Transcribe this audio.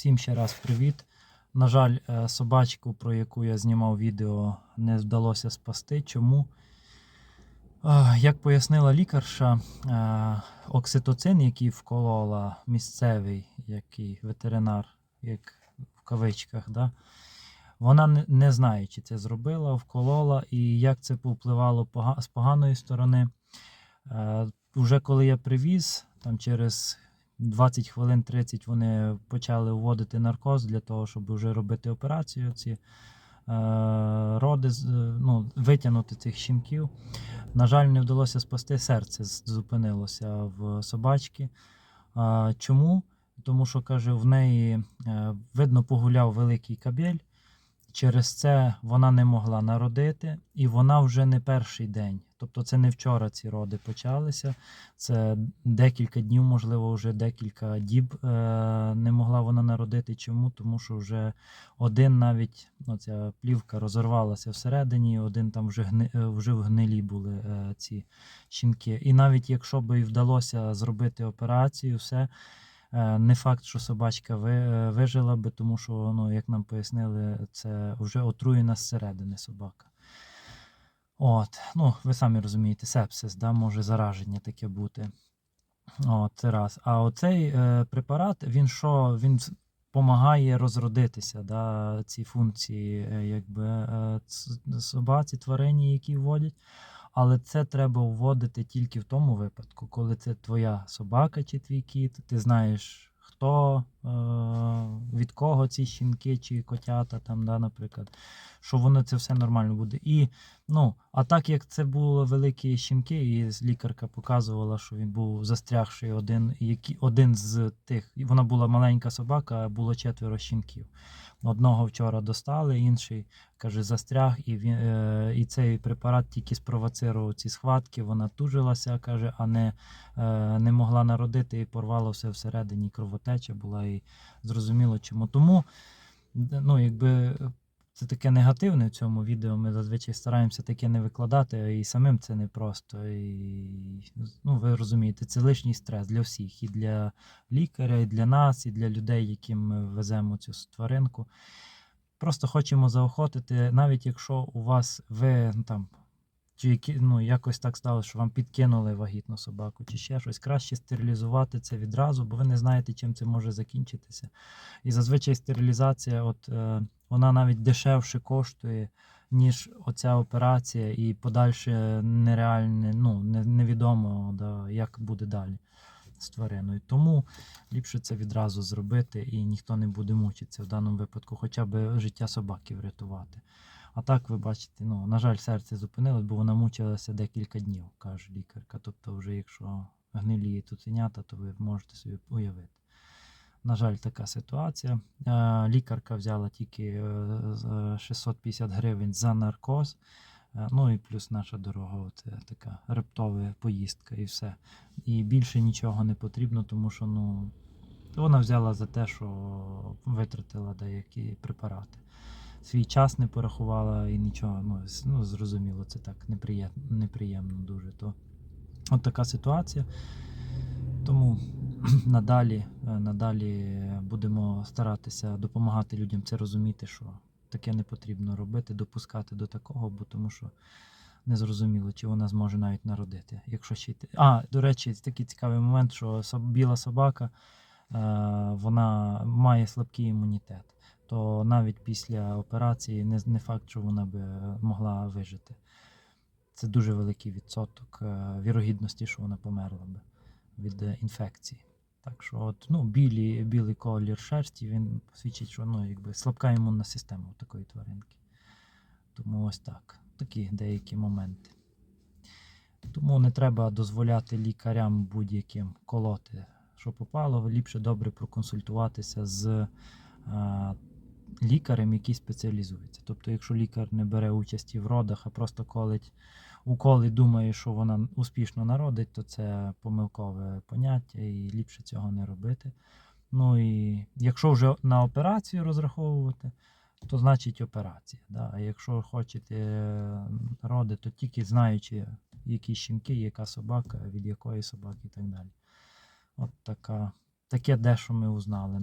Всім ще раз привіт. На жаль, е, собачку, про яку я знімав відео, не вдалося спасти. Чому? Як пояснила лікарша, е, окситоцин, який вколола місцевий який ветеринар, як в кавичках, да, вона не, не знає, чи це зробила, вколола, і як це повпливало з поганої сторони. Е, Уже коли я привіз, там через 20 хвилин 30 вони почали вводити наркоз для того, щоб вже робити операцію. Ці е, роди, е, ну, витягнути цих щенків. На жаль, не вдалося спасти серце, зупинилося в собачки. Чому? Тому що каже, в неї е, видно погуляв великий кабель. Через це вона не могла народити, і вона вже не перший день. Тобто це не вчора ці роди почалися. Це декілька днів, можливо, вже декілька діб е, не могла вона народити. Чому? Тому що вже один навіть ну, ця плівка розорвалася всередині, один там вже гни, е, вже в гнилі були е, ці щінки. І навіть якщо би і вдалося зробити операцію, все. Не факт, що собачка вижила би, тому що, ну, як нам пояснили, це вже отруєна зсередини собака. От, ну, ви самі розумієте, сепсис, да, може зараження таке бути. От, раз. А оцей е, препарат, він що? Він допомагає розродитися, да, ці функції, е, якби е, собаці, тварині, які вводять. Але це треба вводити тільки в тому випадку, коли це твоя собака чи твій кіт, ти знаєш, хто, е, від кого ці щінки чи котята, там, да, наприклад, що воно це все нормально буде. І, ну, а так як це були великі щінки, і лікарка показувала, що він був застрягший один, які, один з тих, вона була маленька собака, було четверо щінків. Одного вчора достали, інший каже, застряг, і він е, і цей препарат тільки спровоцирував ці схватки. Вона тужилася, каже, а не, е, не могла народити і порвало все всередині. Кровотеча була і зрозуміло чому. Тому, ну, якби. Це таке негативне в цьому відео. Ми зазвичай стараємося таке не викладати, і самим це непросто. І, ну, ви розумієте, це лишній стрес для всіх, і для лікаря, і для нас, і для людей, яким ми веземо цю тваринку. Просто хочемо заохотити, навіть якщо у вас ви ну, там. Чи які, ну, якось так сталося, що вам підкинули вагітну собаку, чи ще щось, краще стерилізувати це відразу, бо ви не знаєте, чим це може закінчитися. І зазвичай стерилізація, от, е, вона навіть дешевше коштує, ніж оця операція, і подальше нереальне, ну, не, невідомо, да, як буде далі з твариною. Тому ліпше це відразу зробити, і ніхто не буде мучитися в даному випадку, хоча б життя собаки врятувати. А так ви бачите, ну, на жаль, серце зупинилось, бо вона мучилася декілька днів, каже лікарка. Тобто, вже якщо гнилі цуценята, то ви можете собі уявити. На жаль, така ситуація. Е, Лікарка взяла тільки е, з- е, 650 гривень за наркоз. Е, Ну і плюс наша дорога, це така рептова поїздка і все. І більше нічого не потрібно, тому що ну, вона взяла за те, що витратила деякі препарати. Свій час не порахувала і нічого. Ну, ну зрозуміло, це так неприємно, неприємно дуже. То от така ситуація. Тому надалі, е, надалі будемо старатися допомагати людям це розуміти, що таке не потрібно робити, допускати до такого, бо тому що не зрозуміло, чи вона зможе навіть народити. Якщо ще А, до речі, такий цікавий момент, що біла собака е, вона має слабкий імунітет. То навіть після операції не, факт, що вона би могла вижити. Це дуже великий відсоток е, вірогідності, що вона померла би від інфекції. Так що, от, ну, білі, білий колір шерсті він свідчить, що ну, якби, слабка імунна система у такої тваринки. Тому ось так. Такі деякі моменти. Тому не треба дозволяти лікарям будь-яким колоти, що попало. Ліпше добре проконсультуватися з е, лікарем, який спеціалізується. Тобто, якщо лікар не бере участі в родах, а просто колить укол і думає, що вона успішно народить, то це помилкове поняття і ліпше цього не робити. Ну і якщо вже на операцію розраховувати, то значить операція. Да? А якщо хочете е, роди, то тільки знаючи, які щінки, яка собака, від якої собаки і так далі. От така, таке дещо ми узнали.